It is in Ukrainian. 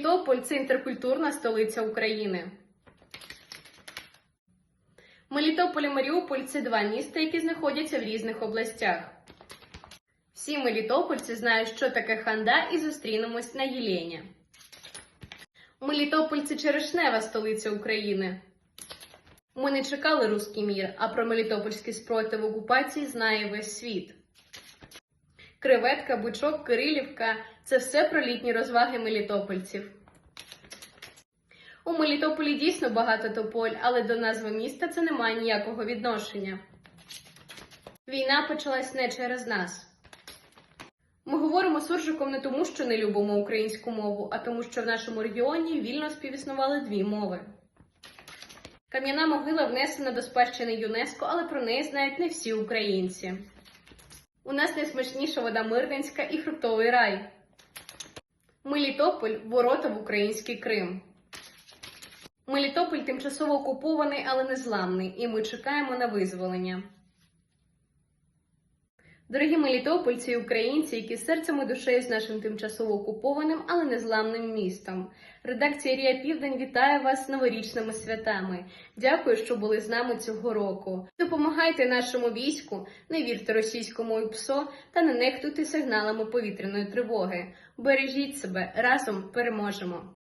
Мелітополь це інтеркультурна столиця України. Мелітополь і Маріуполь це два міста, які знаходяться в різних областях. Всі мелітопольці знають, що таке ханда, і зустрінемось на Єлені. Мелітополь це черешнева столиця України. Ми не чекали руський мір, а про мелітопольський спротив окупації знає весь світ. Креветка, Бучок, Кирилівка це все про літні розваги мелітопольців. У Мелітополі дійсно багато тополь, але до назви міста це не має ніякого відношення. Війна почалась не через нас. Ми говоримо суржиком не тому, що не любимо українську мову, а тому, що в нашому регіоні вільно співіснували дві мови. Кам'яна могила внесена до спадщини ЮНЕСКО, але про неї знають не всі українці. У нас найсмачніша вода Мирненська і фруктовий рай. Мелітополь ворота в український Крим. Мелітополь тимчасово окупований, але незламний, і ми чекаємо на визволення. Дорогі мелітопольці і українці, які серцем і душею з нашим тимчасово окупованим, але незламним містом. Редакція Рія Південь вітає вас з новорічними святами. Дякую, що були з нами цього року. Допомагайте нашому війську, не вірте російському ПСО та не нехтуйте сигналами повітряної тривоги. Бережіть себе разом переможемо.